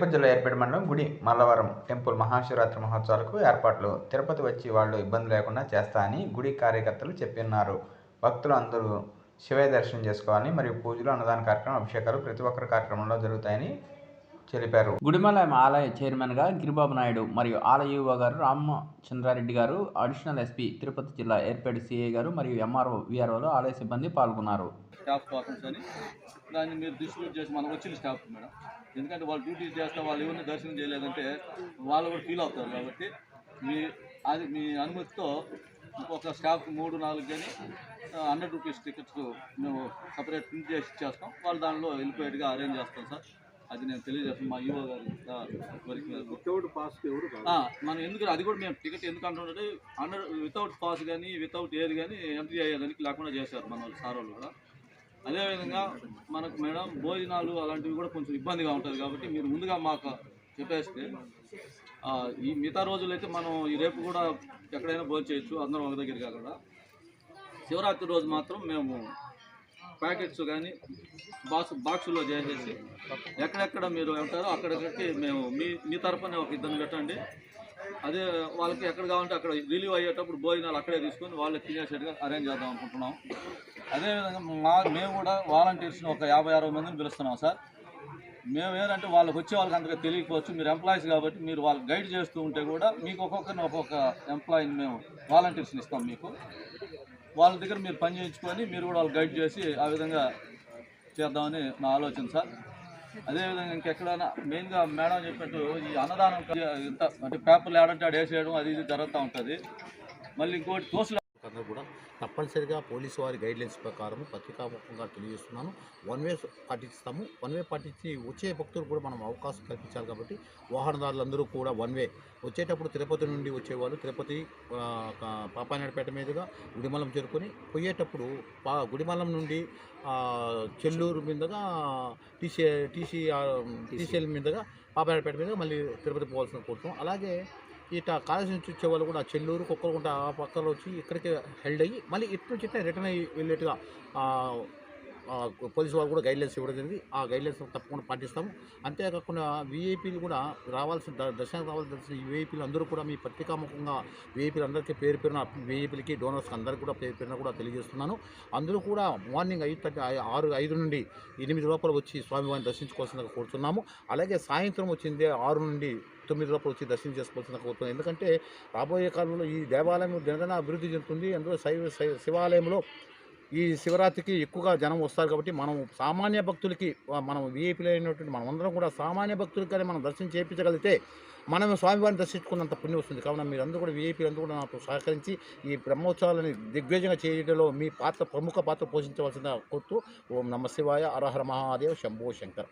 తిరుపతి జిల్లా ఏర్పేట మండలం గుడి మల్లవరం టెంపుల్ మహాశివరాత్రి మహోత్సవాలకు ఏర్పాట్లు. తిరుపతి వచ్చి వాళ్ళు ఇబ్బంది లేకుండా చేస్తా అని గుడి కార్యకర్తలు చెప్పిన్నారు భక్తులు అందరూ శివయ దర్శనం చేసుకోవాలని మరియు పూజలు అన్నదాన కార్యక్రమం అభిషేకాలు ప్రతి ఒక్కరి కార్యక్రమంలో జరుగుతాయని తెలిపారు. గుడిమలయం ఆలయ చైర్మన్గా గిరిబాబు నాయుడు మరియు ఆలయ యువ గారు రామచంద్రారెడ్డి గారు అడిషనల్ ఎస్పీ తిరుపతి జిల్లా ఏర్పేట సిఐ గారు మరియు ఎంఆర్ఓ విఆర్ఓలు ఆలయ సిబ్బంది పాల్గొన్నారు. స్టాఫ్ క్వార్టర్స్ అని. దాన్ని మీరు డిస్ట్రిబ్యూట్ చేసి మనకు వచ్చిన స్టాఫ్ మేడం. ఎందుకంటే వాళ్ళు డ్యూటీ చేస్తే వాళ్ళు ఎవరిని దర్శనం చేయలేదంటే వాళ్ళు కూడా ఫీల్ అవుతారు కాబట్టి మీ అది మీ అనుమతితో ఒక స్టాఫ్ మూడు నాలుగు కానీ హండ్రెడ్ రూపీస్ టికెట్స్ మేము సపరేట్ ప్రింట్ చేసి ఇచ్చేస్తాం. వాళ్ళు దానిలో వెళ్ళిపోయేట్టుగా అరేంజ్ చేస్తాం సార్. అది నేను తెలియజేస్తాను మా ఈవో గారి పాస్ మనం ఎందుకు అది కూడా మేము టికెట్ ఎందుకు అంటుంటే అండర్ వితౌట్ పాస్ కానీ వితౌట్ ఏది కానీ ఎంట్రీ అయ్యేదానికి లేకుండా చేశారు మన వాళ్ళు సార్ వాళ్ళు కూడా. అదేవిధంగా మనకు మేడం భోజనాలు అలాంటివి కూడా కొంచెం ఇబ్బందిగా ఉంటుంది కాబట్టి మీరు ముందుగా మాకు చెప్పేస్తే ఈ మిగతా రోజులైతే మనం ఈ రేపు కూడా ఎక్కడైనా భోజనం చేయొచ్చు అందరం ఒక దగ్గర కాకుండా శివరాత్రి రోజు మాత్రం మేము ప్యాకెట్స్ కానీ బాక్స్ బాక్సుల్లో చేసేసి ఎక్కడెక్కడ మీరు ఉంటారో అక్కడెక్కడికి మేము మీ మీ తరఫున ఒక ఇద్దరు పెట్టండి. అదే వాళ్ళకి ఎక్కడ కావాలంటే అక్కడ రిలీవ్ అయ్యేటప్పుడు భోజనాలు అక్కడే తీసుకొని వాళ్ళకి తినేసేట్టుగా అరేంజ్ చేద్దాం అనుకుంటున్నాం. అదేవిధంగా మా మేము కూడా వాలంటీర్స్ని ఒక యాభై అరవై మందిని పిలుస్తున్నాం సార్. మేము ఏంటంటే వాళ్ళకి వచ్చే వాళ్ళకి అంతగా తెలియకపోవచ్చు. మీరు ఎంప్లాయీస్ కాబట్టి మీరు వాళ్ళకి గైడ్ చేస్తూ ఉంటే కూడా మీకు ఒక్కొక్కరిని ఒక్కొక్క ఎంప్లాయీని మేము వాలంటీర్స్ని ఇస్తాం మీకు. వాళ్ళ దగ్గర మీరు పని చేయించుకొని మీరు కూడా వాళ్ళు గైడ్ చేసి ఆ విధంగా చేద్దామని నా ఆలోచన సార్. అదేవిధంగా ఇంకెక్కడైనా మెయిన్గా మేడం చెప్పినట్టు ఈ అన్నదానం ఇంత అంటే పేపర్లు ఏడంటే ఆడ వేసేయడం అది ఇది జరుగుతూ ఉంటుంది. మళ్ళీ ఇంకోటి తోసులు అందరూ కూడా తప్పనిసరిగా పోలీసు వారి గైడ్లైన్స్ ప్రకారం పత్రికాముఖంగా తెలియజేస్తున్నాను. One way పాటిస్తాము. వన్ వే పాటించి వచ్చే భక్తులు కూడా మనం అవకాశం కల్పించాలి కాబట్టి వాహనదారులందరూ కూడా వన్ వే వచ్చేటప్పుడు తిరుపతి నుండి వచ్చేవాళ్ళు తిరుపతి ఆ, పాపానాయుడుపేట మీదుగా గుడిమలం చేరుకొని పోయేటప్పుడు పా గుడిమలం నుండి చెల్లూరు మీదుగా టీసీ టీసీ టీసీఎల్ మీదుగా పాపానాయుడుపేట మీదుగా మళ్ళీ తిరుపతి పోవాల్సిన కోరుతాం అలాగే ఇట కాలేజీ నుంచి వచ్చే వాళ్ళు కూడా చెల్లూరు కుక్కలకుంట ఆ పక్కన వచ్చి ఇక్కడికి హెల్డ్ అయ్యి మళ్ళీ ఇటు నుంచి ఇట్లా రిటర్న్ అయ్యి వెళ్ళేట్టుగా పోలీసు వాళ్ళు కూడా గైడ్లైన్స్ ఇవ్వడం జరిగింది. ఆ గైడ్లైన్స్ తప్పకుండా పాటిస్తాము. అంతేకాకుండా వీఐపీలు కూడా రావాల్సిన దర్శనం రావాల్సిన వీఐపీలు అందరూ కూడా మీ పత్రికాముఖంగా వీఐపీలు అందరికీ పేరు పేరున వీఐపీలకి డోనర్స్కి అందరికీ కూడా పేరు పేరున కూడా తెలియజేస్తున్నాను. అందరూ కూడా మార్నింగ్ ఐదు థర్టీ ఆరు ఐదు నుండి ఎనిమిది లోపల వచ్చి స్వామివారిని దర్శించుకోవాల్సిందిగా కోరుతున్నాము అలాగే సాయంత్రం వచ్చింది ఆరు నుండి తొమ్మిది లోపల వచ్చి దర్శనం చేసుకోవాల్సిందిగా కోరుతున్నాను. ఎందుకంటే రాబోయే కాలంలో ఈ దేవాలయం దినదన అభివృద్ధి చెందుతుంది. అందులో శైవ శివాలయంలో ఈ శివరాత్రికి ఎక్కువగా జనం వస్తారు కాబట్టి మనం సామాన్య భక్తులకి మనం విఐపీలు అయినటువంటి మనమందరం కూడా సామాన్య భక్తులకి మనం దర్శనం చేయించగలిగితే మనం స్వామివారిని దర్శించుకున్నంత పుణ్యం వస్తుంది. కావున మీరందరూ కూడా విఐపీలు అందరూ కూడా నాకు సహకరించి ఈ బ్రహ్మోత్సవాలని దిగ్విజయంగా చేయడంలో మీ పాత్ర ప్రముఖ పాత్ర పోషించవలసిన కోరుతూ ఓం నమ శివాయ అరహర మహాదేవ్ శంభో శంకర్.